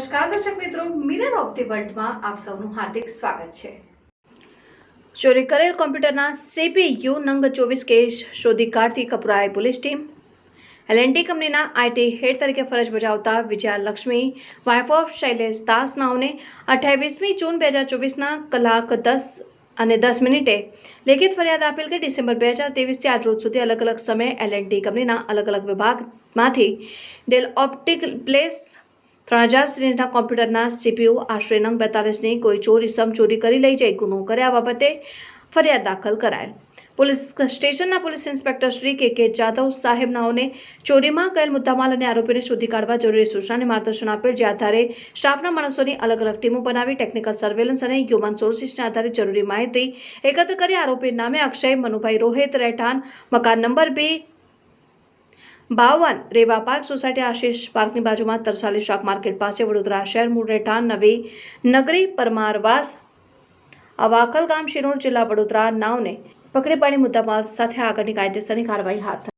નમસ્કાર, દર્શક મિત્રો. મિરર ઓફ ધી વર્લ્ડમાં આપ સૌનું હાર્દિક સ્વાગત છે. ચોરી કરેલ કોમ્પ્યુટરના સીપીયુ નંગ ચોવીસ કેસ શોધી કાઢતી કપરાઈ police team. L N T કંપનીના આઈટી હેડ તરીકે ફરજ બજાવતા વિજયા લક્ષ્મી વાઇફ ઓફ શૈલેષ દાસ નાઓને અઠ્યાવીસમી જૂન બે હજાર ચોવીસના કલાક દસ અને દસ મિનિટે લેખિત ફરિયાદ આપેલ કે ડિસેમ્બર બે હજાર ત્રેવીસથી આજ રોજ સુધી અલગ અલગ સમયે એલએનટી કંપનીના અલગ અલગ વિભાગમાંથી ડેલ ઓપ્ટિક પ્લેસ ત્રણ હજાર સિરીઝના કોમ્પ્યુટરના સીપીયુ આશરે નંગ બેતાલીસની કોઈ ચોર ઇસમ ચોરી કરી લઈ જઈ ગુનો કર્યા બાબતે ફરિયાદ દાખલ કરાયેલ પોલીસ સ્ટેશનના પોલીસ ઇન્સ્પેક્ટર શ્રી કે કે જાધવ સાહેબનાઓને ચોરીમાં કરેલ મુદ્દામાલ અને આરોપીને શોધી કાઢવા જરૂરી સૂચના અને માર્ગદર્શન આપેલ, જે આધારે સ્ટાફના માણસોની અલગ અલગ ટીમો બનાવી ટેકનિકલ સર્વેલન્સ અને હ્યુમન સોર્સિસના આધારે જરૂરી માહિતી એકત્ર કરી. આરોપી નામે અક્ષય, મનુભાઈ રોહિત, રહેઠાણ, મકાન નંબર બે બાવન રેવા પાર્ક સોસાયટી આશીષ પાર્કની બાજુમાં તરસાલી શાક માર્કેટ પાસે વડોદરા શહેર મૂળ રહેઠાણ નવી નગરી પરમારવાસ અવાકલ ગામ શિરોળ જિલ્લા વડોદરા નાવને પકડી પાડી મુદ્દામાલ સાથે આગળની કાયદેસરની કાર્યવાહી હાથ